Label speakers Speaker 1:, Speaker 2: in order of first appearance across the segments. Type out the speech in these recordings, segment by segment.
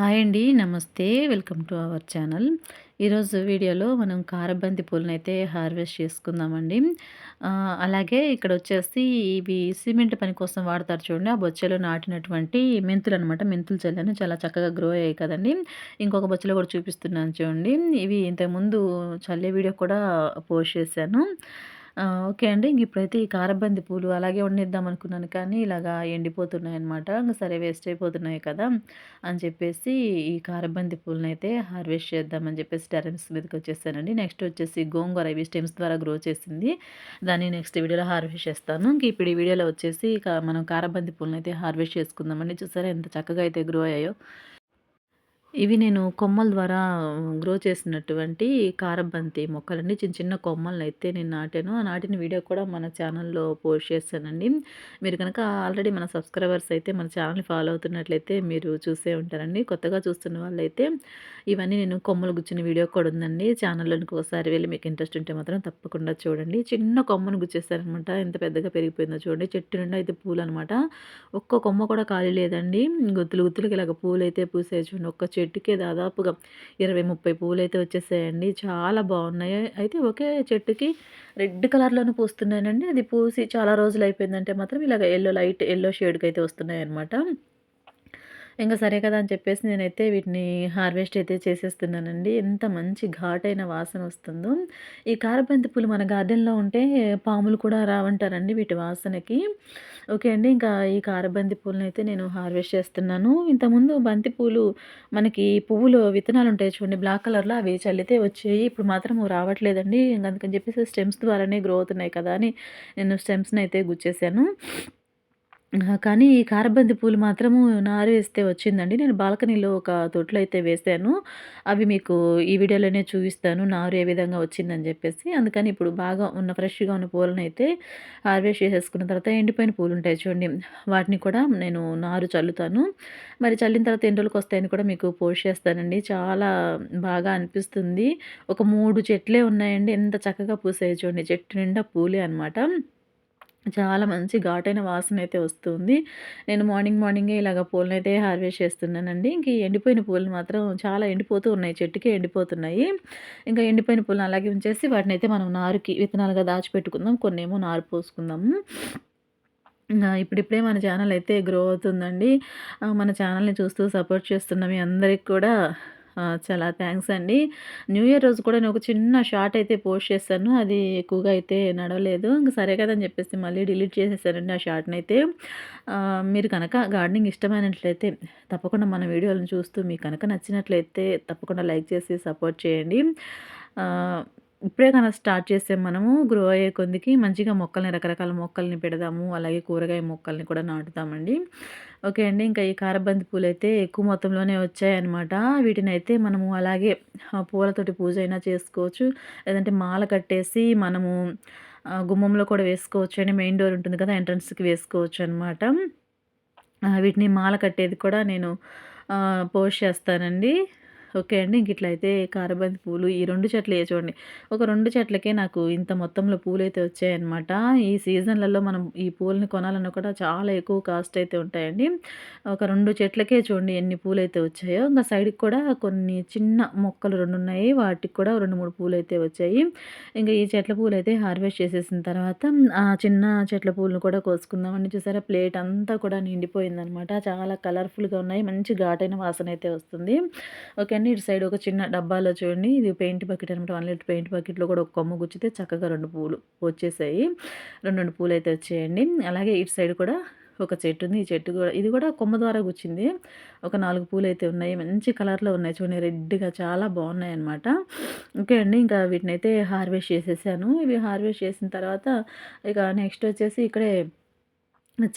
Speaker 1: Hi అండి నమస్తే. Welcome to our channel. ఈరోజు వీడియోలో మనం కారబంతి పూలను అయితే హార్వెస్ట్ చేసుకుందామండి. అలాగే ఇక్కడ వచ్చేసి ఇవి సిమెంట్ పని కోసం వాడతారు చూడండి. ఆ బొచ్చెలో నాటినటువంటి మెంతులు అనమాట మెంతులు చల్లాను చాలా చక్కగా గ్రో అయ్యాయి కదండి. ఇంకొక బొచ్చెలో కూడా చూపిస్తున్నాను చూడండి. ఇవి ఇంతకుముందు చల్లే వీడియో కూడా పోస్ట్ చేశాను. ఓకే అండి. ఇంక ఇప్పుడైతే ఈ కారబంది పూలు అలాగే వండిద్దాం అనుకున్నాను కానీ ఇలాగా ఎండిపోతున్నాయన్నమాట. ఇంక సరే వేస్ట్ అయిపోతున్నాయి కదా! అని చెప్పేసి ఈ కారబంది పూలనైతే హార్వెస్ట్ చేద్దామని చెప్పేసి టెర్రస్ వచ్చేసానండి నెక్స్ట్ వచ్చేసి గోంగూర ఇవి స్టెమ్స్ ద్వారా గ్రో చేసింది. దాన్ని నెక్స్ట్ వీడియోలో హార్వెస్ట్ చేస్తాను. ఇంక ఇప్పుడు ఈ వీడియోలో వచ్చేసి మనం కారబంది పూలనైతే హార్వెస్ట్ చేసుకుందామండి. చూసారా ఎంత చక్కగా అయితే గ్రో అయ్యాయో. ఇవి నేను కొమ్మల ద్వారా గ్రో చేసినటువంటి కారబంతి మొక్కలండి. చిన్న చిన్న కొమ్మలనైతే నేను నాటాను. ఆ నాటిన వీడియో కూడా మన ఛానల్‌లో పోస్ట్ చేశానండి. మీరు కనుక ఆల్రెడీ మన సబ్స్క్రైబర్స్ అయితే మన ఛానల్‌ని ఫాలో అవుతున్నట్లయితే మీరు చూసే ఉంటారండి. కొత్తగా చూస్తున్న వాళ్ళైతే ఇవన్నీ నేను కొమ్మలు గుచ్చిన వీడియో కూడా ఉందండి. ఛానల్‌లోనికి ఒకసారి వెళ్ళి మీకు ఇంట్రెస్ట్ ఉంటే మాత్రం తప్పకుండా చూడండి. చిన్న కొమ్మను గుచ్చేస్తారనమాట ఎంత పెద్దగా పెరిగిపోయిందో చూడండి. చెట్టు నిండా అయితే పూలనమాట. ఒక్క కొమ్మ కూడా ఖాళీ లేదండి. గుత్తులు గుత్తులకి ఇలాగ పూలైతే పూసే చూడండి. ఒక్క చెట్టుకే దాదాపుగా ఇరవై ముప్పై పూలైతే వచ్చేసాయండి. చాలా బాగున్నాయి. అయితే ఒకే చెట్టుకి రెడ్ కలర్‌లోనే పూస్తున్నాయండి. అది పూసి చాలా రోజులు అయిపోయిందంటే మాత్రం ఇలాగ ఎల్లో లైట్ ఎల్లో షేడ్‌కి అయితే వస్తున్నాయన్నమాట. ఇంకా సరే కదా అని చెప్పేసి నేనైతే వీటిని హార్వెస్ట్ అయితే చేసేస్తున్నానండి. ఎంత మంచి ఘాటైన వాసన వస్తుందో. ఈ కారబంతి పూలు మన గార్డెన్‌లో ఉంటే పాములు కూడా రావంటారండి వీటి వాసనకి. ఓకే అండి. ఇంకా ఈ కారబంతి పూలనైతే నేను హార్వెస్ట్ చేస్తున్నాను. ఇంతకుముందు బంతి పూలు మనకి పువ్వులు విత్తనాలు ఉంటాయి చూడండి బ్లాక్ కలర్‌లో అవి చల్లితే వచ్చాయి. ఇప్పుడు మాత్రం రావట్లేదండి. ఇంకా అందుకని చెప్పేసి స్టెమ్స్ ద్వారానే గ్రో అవుతున్నాయి కదా అని నేను స్టెమ్స్‌ని అయితే గుచ్చేసాను. కానీ ఈ కారబంతి పూలు మాత్రము నారు వేస్తే వచ్చిందండి. నేను బాల్కనీలో ఒక తొట్లో అయితే వేశాను. అవి మీకు ఈ వీడియోలోనే చూపిస్తాను. నారు ఏ విధంగా వచ్చిందని చెప్పేసి. అందుకని ఇప్పుడు బాగా ఉన్న ఫ్రెష్‌గా ఉన్న పూలను అయితే హార్వెస్ట్ చేసేసుకున్న తర్వాత ఎండిపోయిన పూలు ఉంటాయి చూడండి. వాటిని కూడా నేను నారు చల్లుతాను. మరి చల్లిన తర్వాత ఎన్ని రోజులకొస్తాయని కూడా మీకు పోస్ట్ చేస్తానండి. చాలా బాగా అనిపిస్తుంది. ఒక మూడు చెట్లే ఉన్నాయండి. ఎంత చక్కగా పూసాయి చూడండి. చెట్టు నిండా పూలే అనమాట. చాలా మంచి ఘాటైన వాసన అయితే వస్తుంది. నేను మార్నింగ్ మార్నింగే ఇలాగ పూలనైతే హార్వెస్ట్ చేస్తున్నానండి. ఇంక ఎండిపోయిన పూలు మాత్రం చాలా ఎండిపోతూ ఉన్నాయి. చెట్టుకి ఎండిపోతున్నాయి. ఇంకా ఎండిపోయిన పూలను అలాగే ఉంచేసి వాటిని అయితే మనం నారుకి విత్తనాలుగా దాచిపెట్టుకుందాం. ఏమో నారు పోసుకుందాము. ఇప్పుడిప్పుడే మన ఛానల్ అయితే గ్రో అవుతుందండి. మన ఛానల్‌ని చూస్తూ సపోర్ట్ చేస్తున్న మీ అందరికి కూడా చాలా థ్యాంక్స్ అండి. న్యూ ఇయర్ రోజు కూడా నేను ఒక చిన్న షార్ట్ అయితే పోస్ట్ చేశాను. అది ఎక్కువగా అయితే నడవలేదు. ఇంక సరే కదా అని చెప్పేసి మళ్ళీ డిలీట్ చేసేసానండి ఆ షార్ట్‌నైతే. మీరు కనుక గార్డెనింగ్ ఇష్టమైనట్లయితే తప్పకుండా మన వీడియోలను చూస్తూ మీకు కనుక నచ్చినట్లయితే తప్పకుండా లైక్ చేసి సపోర్ట్ చేయండి. ఇప్పుడే కనుక స్టార్ట్ చేస్తే మనము గ్రో అయ్యే కొద్దికి మంచిగా మొక్కల్ని రకరకాల మొక్కల్ని పెడదాము అలాగే కూరగాయ మొక్కల్ని కూడా నాటుతామండి. ఓకే అండి ఇంకా ఈ కారబంతి పూలు అయితే ఎక్కువ మొత్తంలోనే వచ్చాయన్నమాట. వీటిని అయితే మనము అలాగే పూలతోటి పూజ అయినా చేసుకోవచ్చు. లేదంటే మాల కట్టేసి మనము గుమ్మంలో కూడా వేసుకోవచ్చు అండి. మెయిన్ డోర్ ఉంటుంది కదా ఎంట్రన్స్కి వేసుకోవచ్చు అనమాట వీటిని మాల కట్టేది కూడా నేను పోస్ట్ చేస్తానండి. ఓకే అండి. ఇంక ఇట్లయితే కారబంతి పూలు ఈ రెండు చెట్లు చూడండి. ఒక రెండు చెట్లకే నాకు ఇంత మొత్తంలో పూలు అయితే వచ్చాయన్నమాట. ఈ సీజన్లలో మనం ఈ పూలని కొనాలన్నా కూడా చాలా ఎక్కువ కాస్ట్ అయితే ఉంటాయండి. ఒక రెండు చెట్లకే చూడండి ఎన్ని పూలు అయితే వచ్చాయో. ఇంకా సైడ్కి కూడా కొన్ని చిన్న మొక్కలు రెండు ఉన్నాయి. వాటికి కూడా రెండు మూడు పూలు అయితే వచ్చాయి. ఇంకా ఈ చెట్ల పూలు అయితే హార్వెస్ట్ చేసేసిన తర్వాత ఆ చిన్న చెట్ల పూలను కూడా కోసుకుందామని చూసారా? ప్లేట్ అంతా కూడా నిండిపోయిందనమాట చాలా కలర్ఫుల్గా ఉన్నాయి. మంచి ఘాటైన వాసన అయితే వస్తుంది. ఓకే చూడండి ఇటు సైడ్ ఒక చిన్న డబ్బాలో చూడండి. ఇది పెయింట్ బకెట్ అనమాట వన్ లీటర్ పెయింట్ బకెట్లో కూడా ఒక కొమ్మ గుచ్చితే చక్కగా రెండు పూలు వచ్చేసాయి. రెండు రెండు పూలు అయితే వచ్చేయండి. అలాగే ఇటు సైడ్ కూడా ఒక చెట్టు ఉంది. ఈ చెట్టు కూడా ఇది కూడా కొమ్మ ద్వారా గుచ్చింది. ఒక నాలుగు పూలు అయితే ఉన్నాయి. మంచి కలర్లో ఉన్నాయి. చూడండి రెడ్గా చాలా బాగున్నాయి అనమాట ఓకే అండి. ఇంకా వీటిని అయితే హార్వెస్ట్ చేసేసాను. ఇవి హార్వెస్ట్ చేసిన తర్వాత ఇక నెక్స్ట్ వచ్చేసి ఇక్కడే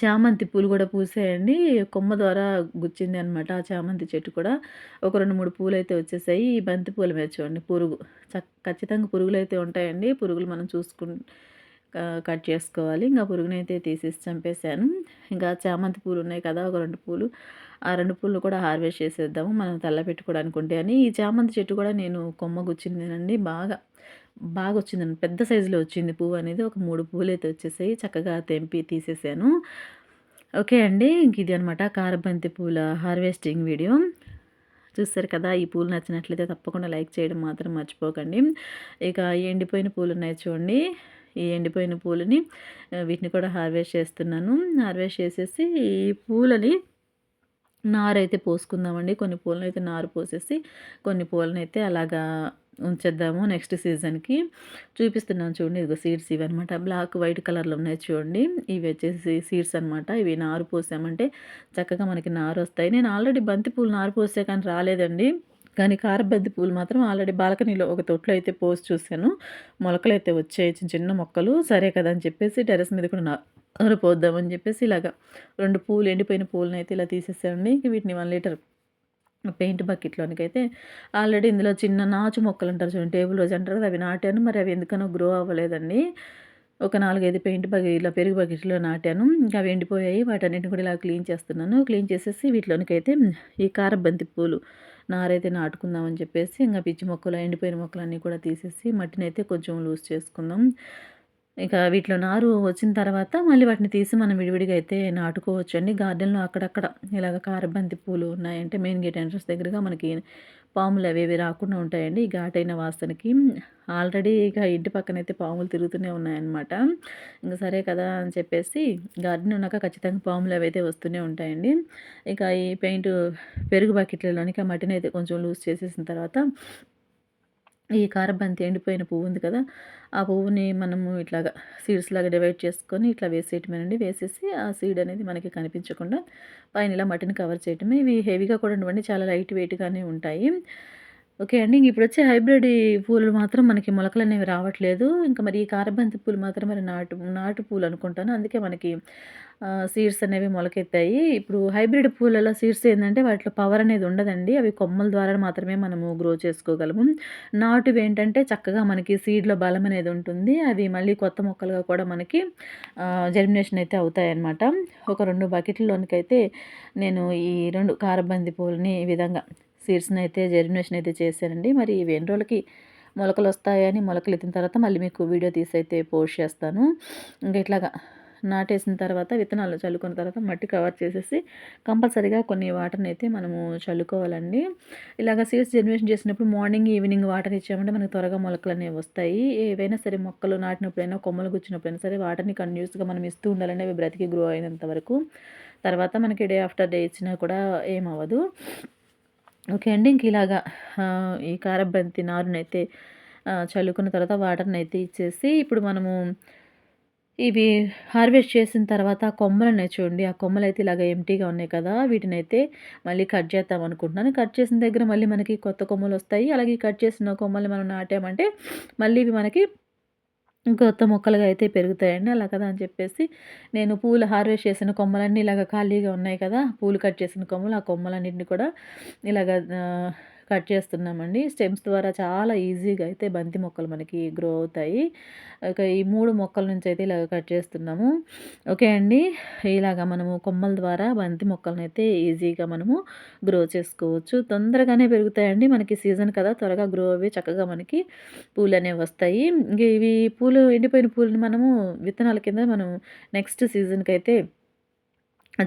Speaker 1: చామంతి పూలు కూడా పూసాయండి. కొమ్మ ద్వారా గుచ్చింది అనమాట ఆ చామంతి చెట్టు కూడా. ఒక రెండు మూడు పూలు అయితే వచ్చేసాయి. ఈ బంతి పూల మీద చూడండి పురుగు. ఖచ్చితంగా పురుగులు అయితే ఉంటాయండి. పురుగులు మనం చూసుకు కట్ చేసుకోవాలి. ఇంకా పురుగునైతే తీసేసి చంపేశాను. ఇంకా చామంతి పూలు ఉన్నాయి కదా ఒక రెండు పూలు. ఆ రెండు పూలు కూడా హార్వెస్ట్ చేసేద్దాము. మనం తల్ల పెట్టుకోవడానికి ఉంటే అని. ఈ చామంతి చెట్టు కూడా నేను కొమ్మ గుచ్చిందేనండి బాగా. బాగా వచ్చిందండి పెద్ద సైజులో వచ్చింది పువ్వు అనేది. ఒక మూడు పువ్వులు అయితే వచ్చేసాయి. చక్కగా తెంపి తీసేసాను. ఓకే అండి. ఇంక ఇది అనమాట కారబంతి పూల హార్వెస్టింగ్ వీడియో. చూస్తారు కదా ఈ పూలు నచ్చినట్లయితే తప్పకుండా లైక్ చేయడం మాత్రం మర్చిపోకండి. ఇక ఎండిపోయిన పూలు ఉన్నాయి చూడండి. ఈ ఎండిపోయిన పూలని వీటిని కూడా హార్వెస్ట్ చేస్తున్నాను. హార్వెస్ట్ చేసేసి ఈ పూలని నారు అయితే పోసుకుందామండి. కొన్ని పూలను అయితే నారు పోసేసి కొన్ని పూలను అయితే అలాగా ఉంచేద్దాము నెక్స్ట్ సీజన్కి. చూపిస్తున్నాను చూడండి ఇదిగో సీడ్స్ ఇవి అనమాట బ్లాక్ వైట్ కలర్లో ఉన్నాయి చూడండి. ఇవి వచ్చేసి సీడ్స్ అనమాట ఇవి నారు పోసామంటే చక్కగా మనకి నారు వస్తాయి. నేను ఆల్రెడీ బంతి పూలు నారు పోసే కానీ రాలేదండి. కానీ కారబంతి పూలు మాత్రం ఆల్రెడీ బాల్కనీలో ఒక తొట్లో అయితే పోసి చూశాను. మొలకలు అయితే వచ్చాయి చిన్న చిన్న మొక్కలు. సరే కదా అని చెప్పేసి టెరెస్ మీద కూడా నారు పోద్దామని చెప్పేసి ఇలాగా రెండు పూలు ఎండిపోయిన పూలను అయితే ఇలా తీసేసామండి వీటిని వన్ లీటర్ పెయింట్ బకెట్లోనికైతే ఆల్రెడీ ఇందులో చిన్న నాచు మొక్కలు అంటారు చూడండి టేబుల్ రోజు అంటారు కదా అవి నాటాను. మరి అవి ఎందుకనో గ్రో అవ్వలేదండి. ఒక నాలుగైదు పెయింట్ బకెట్ ఇలా పెరుగు బకెట్లో నాటాను. ఇంకా అవి ఎండిపోయాయి. వాటన్నిటిని కూడా ఇలా క్లీన్ చేస్తున్నాను. క్లీన్ చేసేసి వీటిలోనికైతే ఈ కారబంతి పూలు నారైతే నాటుకుందామని చెప్పేసి ఇంకా పిచ్చి మొక్కలు ఎండిపోయిన మొక్కలన్నీ కూడా తీసేసి మట్టిని అయితే కొంచెం లూజ్ చేసుకుందాం. ఇక వీటిలో నారు వచ్చిన తర్వాత మళ్ళీ వాటిని తీసి మనం విడివిడిగా అయితే నాటుకోవచ్చు అండి గార్డెన్లో అక్కడక్కడ ఇలాగ కారబంతి పూలు ఉన్నాయంటే మెయిన్ గేట్ ఎంట్రన్స్ దగ్గరగా మనకి పాములు అవి రాకుండా ఉంటాయండి. ఈ ఘాటైన వాసనకి ఆల్రెడీ ఇక ఇంటి పక్కన అయితే పాములు తిరుగుతూనే ఉన్నాయన్నమాట. ఇంకా సరే కదా అని చెప్పేసి గార్డెన్ ఉన్నాక ఖచ్చితంగా పాములు అవి అయితే వస్తూనే ఉంటాయండి. ఇక ఈ పెయింట్ పెరుగు బకెట్లలోనికి ఆ మట్టిని అయితే కొంచెం లూజ్ చేసేసిన తర్వాత ఈ కారబంతి ఎండిపోయిన పువ్వు ఉంది కదా ఆ పువ్వుని మనము ఇట్లాగా సీడ్స్ లాగా డివైడ్ చేసుకొని ఇట్లా వేసేయటమేనండి. వేసేసి ఆ సీడ్ అనేది మనకి కనిపించకుండా పైన ఇలా మట్టిని కవర్ చేయటమే. ఇవి హెవీగా కూడా ఉండవండి చాలా లైట్ వెయిట్గానే ఉంటాయి. ఓకే అండి. ఇప్పుడు వచ్చే హైబ్రిడ్ పూలు మాత్రం మనకి మొలకలు అనేవి రావట్లేదు. ఇంకా మరి ఈ కారబంతి పూలు మాత్రం మరి నాటు నాటు పూలు అనుకుంటాను. అందుకే మనకి సీడ్స్ అనేవి మొలకెత్తాయి. ఇప్పుడు హైబ్రిడ్ పూలలో సీడ్స్ ఏంటంటే వాటిలో పవర్ అనేది ఉండదండి. అవి కొమ్మల ద్వారా మాత్రమే మనము గ్రో చేసుకోగలము. నాటువి ఏంటంటే చక్కగా మనకి సీడ్లో బలం అనేది ఉంటుంది. అవి మళ్ళీ కొత్త మొక్కలుగా కూడా మనకి జర్మినేషన్ అయితే అవుతాయన్నమాట. ఒక రెండు బకెట్లలోనికైతే నేను ఈ రెండు కారబంది పూలని ఈ విధంగా సీడ్స్ని అయితే జర్మినేషన్ అయితే చేశానండి మరి ఇవి ఎన్ని రోజులకి మొలకలు వస్తాయని మొలకలు ఎత్తిన తర్వాత మళ్ళీ మీకు వీడియో తీసి అయితే పోస్ట్ చేస్తాను. ఇంకా ఇట్లాగా నాటేసిన తర్వాత విత్తనాలు చల్లుకున్న తర్వాత మట్టి కవర్ చేసేసి కంపల్సరీగా కొన్ని వాటర్ని అయితే మనము చల్లుకోవాలండి. ఇలాగ సీడ్స్ జనరేషన్ చేసినప్పుడు మార్నింగ్ ఈవినింగ్ వాటర్ ఇచ్చామంటే మనకు త్వరగా మొలకలు అనేవి వస్తాయి. ఏవైనా సరే మొక్కలు నాటినప్పుడైనా కొమ్మలు గుచ్చినప్పుడైనా సరే వాటర్ని కంటిన్యూస్గా మనం ఇస్తూ ఉండాలండి. అవి బ్రతికి గ్రో అయినంత వరకు. తర్వాత మనకి డే ఆఫ్టర్ డే ఇచ్చినా కూడా ఏమవ్వదు. ఓకే అండి ఇంక ఇలాగా ఈ కారబంతి నారునైతే చల్లుకున్న తర్వాత వాటర్ని అయితే ఇచ్చేసి ఇప్పుడు మనము ఇవి హార్వెస్ట్ చేసిన తర్వాత కొమ్మలు చూడండి ఆ కొమ్మలు అయితే ఇలాగ ఎంటీగా ఉన్నాయి కదా వీటిని అయితే మళ్ళీ కట్ చేద్దాం అనుకుంటున్నాను. కట్ చేసిన దగ్గర మళ్ళీ మనకి కొత్త కొమ్మలు వస్తాయి అలాగే కట్ చేసిన కొమ్మలు మనం నాటామంటే మళ్ళీ ఇవి మనకి కొత్త మొక్కలుగా అయితే పెరుగుతాయండి. అలా కదా అని చెప్పేసి నేను పూలు హార్వెస్ట్ చేసిన కొమ్మలన్నీ ఇలాగ ఖాళీగా ఉన్నాయి కదా పూలు కట్ చేసిన కొమ్మలు ఆ కొమ్మలన్నింటినీ కూడా ఇలాగ కట్ చేస్తున్నామండి. స్టెమ్స్ ద్వారా చాలా ఈజీగా అయితే బంతి మొక్కలు మనకి గ్రో అవుతాయి. ఇక ఈ మూడు మొక్కల నుంచి అయితే ఇలాగ కట్ చేస్తున్నాము. ఓకే అండి. ఇలాగ మనము కొమ్మల ద్వారా బంతి మొక్కలను అయితే ఈజీగా మనము గ్రో చేసుకోవచ్చు. తొందరగానే పెరుగుతాయండి మనకి సీజన్ కదా త్వరగా గ్రో అవి చక్కగా మనకి పూలు అనేవి వస్తాయి. ఇవి పూలు ఎండిపోయిన పూలని మనము విత్తనాల కింద మనం నెక్స్ట్ సీజన్కి అయితే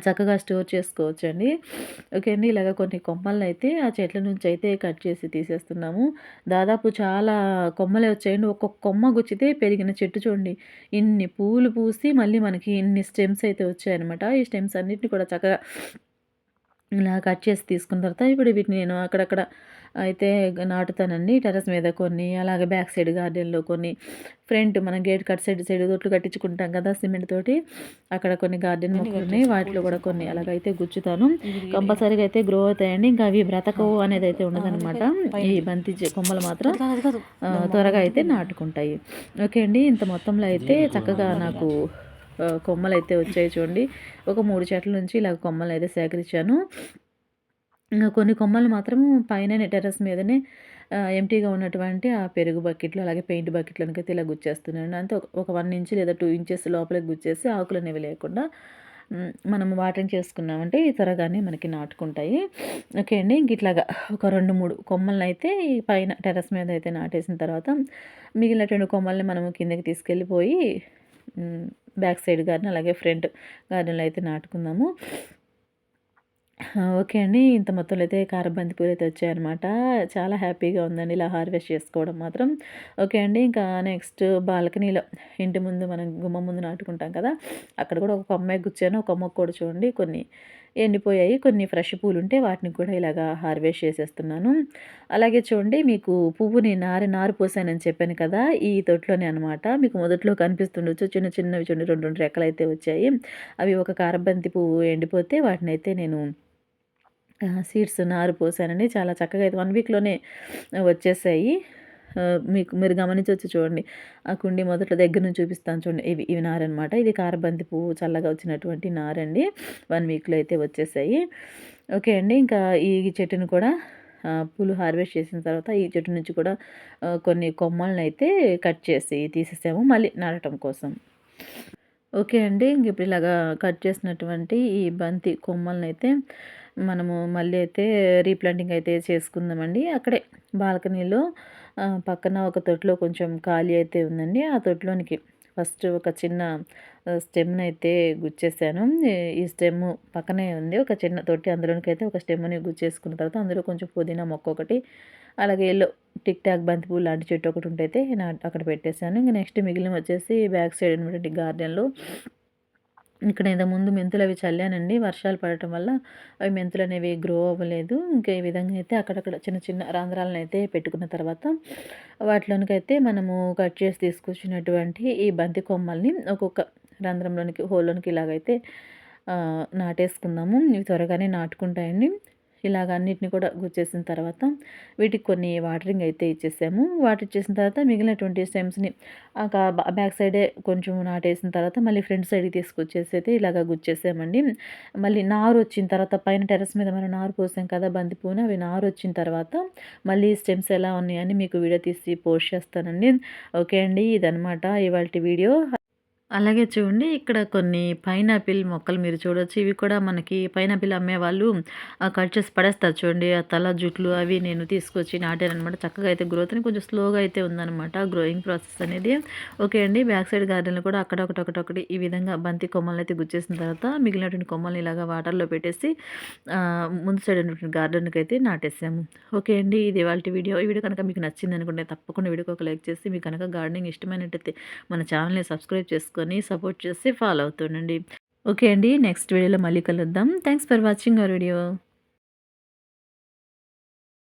Speaker 1: చక్కగా స్టోర్ చేసుకోవచ్చండి. ఓకే అండి ఇలాగ కొన్ని కొమ్మలను అయితే ఆ చెట్ల నుంచి అయితే కట్ చేసి తీసేస్తున్నాము. దాదాపు చాలా కొమ్మలే వచ్చాయండి. ఒక్కొక్క కొమ్మ గుచ్చితే పెరిగిన చెట్టు చూడండి. ఇన్ని పూలు పూసి మళ్ళీ మనకి ఇన్ని స్టెమ్స్ అయితే వచ్చాయన్నమాట. ఈ స్టెమ్స్ అన్నిటిని కూడా చక్కగా ఇలా కట్ చేసి తీసుకున్న తర్వాత ఇప్పుడు వీటిని నేను అక్కడక్కడ అయితే నాటుతానండి. టెరస్ మీద కొన్ని అలాగే బ్యాక్ సైడ్ గార్డెన్లో కొన్ని ఫ్రంట్ మనం గేట్ కట్ సైడ్ సైడ్ తోట్లు కట్టించుకుంటాం కదా సిమెంట్ తోటి అక్కడ కొన్ని గార్డెన్ మొక్కలు ఉన్నాయి. వాటిలో కూడా కొన్ని అలాగైతే గుచ్చుతాను. కంపల్సరీగా అయితే గ్రో అవుతాయండి. ఇంకా అవి బ్రతకవు అనేది అయితే ఉండదన్నమాట ఈ బంతి కొమ్మలు మాత్రం త్వరగా అయితే నాటుకుంటాయి. ఓకే అండి. ఇంత మొత్తంలో అయితే చక్కగా నాకు కొమ్మలు అయితే వచ్చాయి చూడండి. ఒక మూడు చెట్ల నుంచి ఇలా కొమ్మలు అయితే సేకరించాను. ఇంకా కొన్ని కొమ్మలు మాత్రం పైన టెర్రస్ మీదనే ఎంటీగా ఉన్నటువంటి ఆ పెరుగు బకెట్లు అలాగే పెయింట్ బకెట్లనికైతే ఇలా గుచ్చేస్తున్నాను. అంతే ఒక వన్ ఇంచ్ లేదా టూ ఇంచెస్ లోపలికి గుచ్చేసి ఆకులు అనేవి లేకుండా మనం వాటిని చేసుకున్నామంటే త్వరగానే మనకి నాటుకుంటాయి. ఓకే అండి ఇంక ఇట్లాగా ఒక రెండు మూడు కొమ్మలను అయితే పైన టెర్రస్ మీద అయితే నాటేసిన తర్వాత మిగిలినటువంటి కొమ్మల్ని మనము కిందకి తీసుకెళ్ళిపోయి బ్యాక్ సైడ్ గార్డెన్ అలాగే ఫ్రంట్ గార్డెన్లో అయితే నాటుకుందాము ఓకే అండి. ఇంత మొత్తంలో అయితే కారబంతి అయితే వచ్చాయన్నమాట. చాలా హ్యాపీగా ఉందండి ఇలా హార్వెస్ట్ చేసుకోవడం మాత్రం. ఓకే అండి. ఇంకా నెక్స్ట్ బాల్కనీలో ఇంటి ముందు మనం గుమ్మ ముందు నాటుకుంటాం కదా! అక్కడ కూడా ఒక అమ్మాయి గుచ్చాను. ఒక కొమ్మకు కూడా చూడండి కొన్ని ఎండిపోయాయి. కొన్ని ఫ్రెష్ పూలుంటే వాటిని కూడా ఇలాగా హార్వెస్ట్ చేసేస్తున్నాను. అలాగే చూడండి మీకు పువ్వుని నారి నారు పోసానని చెప్పాను కదా! ఈ తొట్లోనే అనమాట. మీకు మొదట్లో కనిపిస్తుండొచ్చు. చిన్న చిన్నవి చూడండి 2, 2 రెక్కలైతే వచ్చాయి. అవి ఒక కారబంతి పువ్వు ఎండిపోతే వాటిని అయితే నేను సీడ్స్ నారు పోసానండి. చాలా చక్కగా అయితే వన్ వీక్‌లోనే వచ్చేసాయి. మీకు మీరు గమనించవచ్చు చూడండి. ఆ కుండీ మొదట్లో దగ్గర నుంచి చూపిస్తాను చూడండి. ఇవి ఇవి నారనమాట. ఇది కారబంతి పువ్వు చల్లగా వచ్చినటువంటి నారండి. వన్ వీక్‌లో అయితే వచ్చేసాయి. ఓకే అండి. ఇంకా ఈ చెట్టుని కూడా పూలు హార్వెస్ట్ చేసిన తర్వాత ఈ చెట్టు నుంచి కూడా కొన్ని కొమ్మలను అయితే కట్ చేసి తీసేసాము. మళ్ళీ నాటడం కోసం. ఓకే అండి. ఇంక ఇప్పుడు ఇలాగా కట్ చేసినటువంటి ఈ బంతి కొమ్మలనైతే మనము మళ్ళీ అయితే రీప్లాంటింగ్ అయితే చేసుకుందామండి. అక్కడే బాల్కనీలో పక్కన ఒక తొట్టిలో కొంచెం ఖాళీ అయితే ఉందండి. ఆ తొట్టిలోనికి ఫస్ట్ ఒక చిన్న స్టెమ్ని అయితే గుచ్చేసాను. ఈ స్టెమ్ పక్కనే ఉంది. ఒక చిన్న తొట్టి అందులోనికైతే ఒక స్టెమ్‌ని గుచ్చేసుకున్న తర్వాత అందులో కొంచెం పుదీనా మొక్క ఒకటి, అలాగే ఎల్లో టిక్ టాక్ బంతిపూలు లాంటి చెట్టు ఒకటి ఉంటైతే నేను అక్కడ పెట్టేసాను. ఇంకా నెక్స్ట్ మిగిలిన వచ్చేసి బ్యాక్ సైడ్ ఉన్నటువంటి గార్డెన్‌లో ఇక్కడ ఇదో ముందు మెంతులు అవి చల్లానండి. వర్షాలు పడటం వల్ల అవి మెంతులు అనేవి గ్రో అవ్వలేదు. ఇంకా ఈ విధంగా అయితే అక్కడక్కడ చిన్న చిన్న రంధ్రాలనైతే పెట్టుకున్న తర్వాత వాటిలోనికైతే మనము కట్ చేసి తీసుకొచ్చినటువంటి ఈ బంతి కొమ్మల్ని ఒక్కొక్క రంధ్రంలోనికి హోల్‌లోనికి ఇలాగైతే నాటేసుకుందాము. ఇవి త్వరగానే నాటుకుంటాయండి. ఇలాగ అన్నిటిని కూడా గుచ్చేసిన తర్వాత వీటికి కొన్ని వాటరింగ్ అయితే ఇచ్చేసాము. వాటర్ ఇచ్చేసిన తర్వాత మిగిలినటువంటి స్టెమ్స్‌ని ఒక బ్యాక్ సైడే కొంచెం నాటేసిన తర్వాత మళ్ళీ ఫ్రంట్ సైడ్‌కి తీసుకొచ్చేసి అయితే ఇలాగ గుచ్చేసామండి. మళ్ళీ నారు వచ్చిన తర్వాత పైన టెర్రస్ మీద మనం నారు పోసాం కదా! బంతిపూని అవి నారు వచ్చిన తర్వాత మళ్ళీ స్టెమ్స్ ఎలా ఉన్నాయని మీకు వీడియో తీసి పోస్ట్ చేస్తానండి. ఓకే అండి. ఇదనమాట ఇవాళ వీడియో. అలాగే చూడండి ఇక్కడ కొన్ని పైనాపిల్ మొక్కలు మీరు చూడొచ్చు. ఇవి కూడా మనకి పైనాపిల్ అమ్మేవాళ్ళు కట్ చేసి పడేస్తారు చూడండి. ఆ తల జుట్లు అవి నేను తీసుకొచ్చి నాటానమాట చక్కగా అయితే గ్రోత్ని కొంచెం స్లోగా అయితే ఉందనమాట గ్రోయింగ్ ప్రాసెస్ అనేది. ఓకే అండి. బ్యాక్ సైడ్ గార్డెన్‌లో కూడా అక్కడ ఒకటి, ఒకటి, ఒకటి ఈ విధంగా బంతి కొమ్మలనైతే గుచ్చేసిన తర్వాత మిగిలినటువంటి కొమ్మల్ని ఇలాగా వాటర్‌లో పెట్టేసి ముందు సైడ్ ఉన్నటువంటి గార్డెన్‌కైతే నాటేసాము. ఓకే అండి. ఇది వాళ్ళ వీడియో. ఈ వీడియో కనుక మీకు నచ్చిందనుకుంటే తప్పకుండా వీడియోకి ఒక లైక్ చేసి మీకు కనుక గార్డెనింగ్ ఇష్టమైనట్టయితే మన ఛానల్‌ని సబ్స్క్రైబ్ చేసుకొని సపోర్ట్ చేసి ఫాలో అవుతుండండి. ఓకే అండి. నెక్స్ట్ వీడియోలో మళ్ళీ కలుద్దాం. Thanks for watching our video.